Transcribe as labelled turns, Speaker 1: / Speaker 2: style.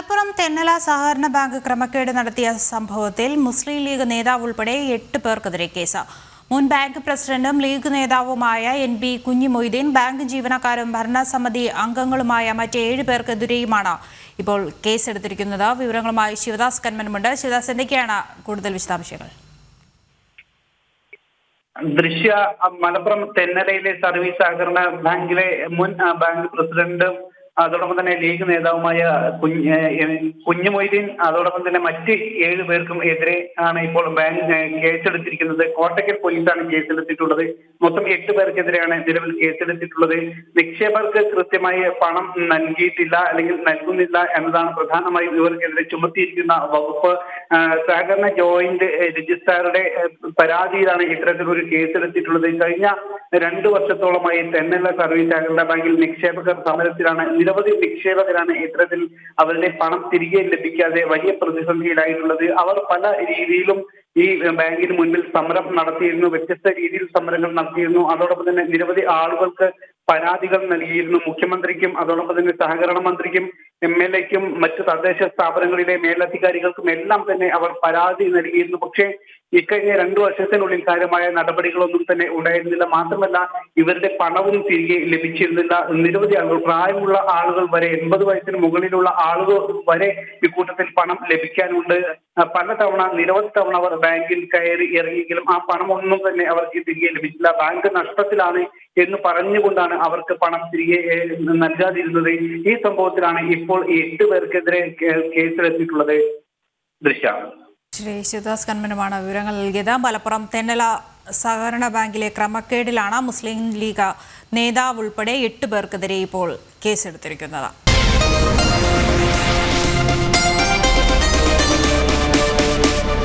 Speaker 1: മലപ്പുറം തെന്നല സഹകരണ ബാങ്ക് ക്രമക്കേട് നടത്തിയ സംഭവത്തിൽ മുസ്ലിം ലീഗ് നേതാവ് ഉൾപ്പെടെ എട്ട് പേർക്കെതിരെ കേസ്. മുൻ ബാങ്ക് പ്രസിഡന്റും ലീഗ് നേതാവുമായ എൻ ബി കുഞ്ഞിമൊയ്തീൻ ബാങ്ക് ജീവനക്കാരും ഭരണസമിതി അംഗങ്ങളുമായ മറ്റേഴ് പേർക്കെതിരെയുമാണ് ഇപ്പോൾ കേസെടുത്തിരിക്കുന്നത്. വിവരങ്ങളുമായി ശിവദാസ് കന്മനുമുണ്ട് ശിവദാസ് എന്തൊക്കെയാണ് കൂടുതൽ വിശദാംശങ്ങൾ?
Speaker 2: ദൃശ്യ മലപ്പുറം തെന്നലയിലെ സർവീസ് സഹകരണ ബാങ്കിലെ മുൻ ബാങ്ക് പ്രസിഡന്റും അതോടൊപ്പം തന്നെ ലീഗ് നേതാവുമായ കുഞ്ഞ് കുഞ്ഞുമൊയ്തീൻ അതോടൊപ്പം തന്നെ മറ്റ് ഏഴ് പേർക്കും എതിരെ ആണ് ഇപ്പോൾ ബാങ്ക് കേസെടുത്തിരിക്കുന്നത്. കോട്ടക്കൽ പോലീസാണ് കേസെടുത്തിട്ടുള്ളത്. മൊത്തം എട്ട് പേർക്കെതിരെയാണ് നിലവിൽ കേസെടുത്തിട്ടുള്ളത്. നിക്ഷേപകർക്ക് കൃത്യമായി പണം നൽകിയിട്ടില്ല അല്ലെങ്കിൽ നൽകുന്നില്ല എന്നതാണ് പ്രധാനമായും ഇവർക്കെതിരെ ചുമത്തിയിരിക്കുന്ന വകുപ്പ്. സഹകരണ ജോയിന്റ് രജിസ്ട്രാറുടെ പരാതിയിലാണ് ഇത്തരത്തിലൊരു കേസെടുത്തിട്ടുള്ളത്. കഴിഞ്ഞ രണ്ടു വർഷത്തോളമായി തെന്നല സർവീസ് സഹകരണ ബാങ്കിൽ നിക്ഷേപകർ സമരത്തിലാണ്. നിരവധി നിക്ഷേപകരാണ് ഇത്തരത്തിൽ അവരുടെ പണം തിരികെ ലഭിക്കാതെ വലിയ പ്രതിസന്ധിയിലായിട്ടുള്ളത്. അവർ പല രീതിയിലും ഈ ബാങ്കിന് മുന്നിൽ സമരം നടത്തിയിരുന്നു വ്യത്യസ്ത രീതിയിൽ സമരങ്ങൾ നടത്തിയിരുന്നു. അതോടൊപ്പം തന്നെ നിരവധി ആളുകൾക്ക് പരാതികൾ നൽകിയിരുന്നു. മുഖ്യമന്ത്രിക്കും അതോടൊപ്പം തന്നെ സഹകരണ മന്ത്രിക്കും എം എൽ എക്കും മറ്റ് തദ്ദേശ സ്ഥാപനങ്ങളിലെ മേലധികാരികൾക്കും എല്ലാം തന്നെ അവർ പരാതി നൽകിയിരുന്നു. പക്ഷേ ഇക്കഴിഞ്ഞ രണ്ടു വർഷത്തിനുള്ളിൽ കാര്യമായ നടപടികളൊന്നും തന്നെ ഉണ്ടായിരുന്നില്ല. മാത്രമല്ല ഇവരുടെ പണവും തിരികെ ലഭിച്ചിരുന്നില്ല. നിരവധി ആളുകൾ പ്രായമുള്ള ആളുകൾ വരെ എൺപത് വയസ്സിന് മുകളിലുള്ള ആളുകൾ വരെ ഇക്കൂട്ടത്തിൽ പണം ലഭിക്കാനുണ്ട്. പലതവണ നിരവധി തവണ അവർ ബാങ്കിൽ കയറി ഇറങ്ങിയെങ്കിലും ആ പണമൊന്നും തന്നെ അവർക്ക് തിരികെ ലഭിച്ചില്ല. ബാങ്ക് നഷ്ടത്തിലാണ് എന്ന് പറഞ്ഞുകൊണ്ടാണ് അവർക്ക് പണം തിരികെ നൽകാതിരുന്നത്. ഈ സംഭവത്തിലാണ് ഇപ്പോൾ എട്ട് പേർക്കെതിരെ കേസിലെത്തിയിട്ടുള്ളത് ദൃശ്യ.
Speaker 1: ശ്രീ ശിവദാസ് കന്മനുമാണ് വിവരങ്ങൾ നൽകിയത്. മലപ്പുറം തെന്നല സഹകരണ ബാങ്കിലെ ക്രമക്കേടിലാണ് മുസ്ലിം ലീഗ് നേതാവ് ഉൾപ്പെടെ എട്ട് പേർക്കെതിരെ ഇപ്പോൾ കേസെടുത്തിരിക്കുന്നത്.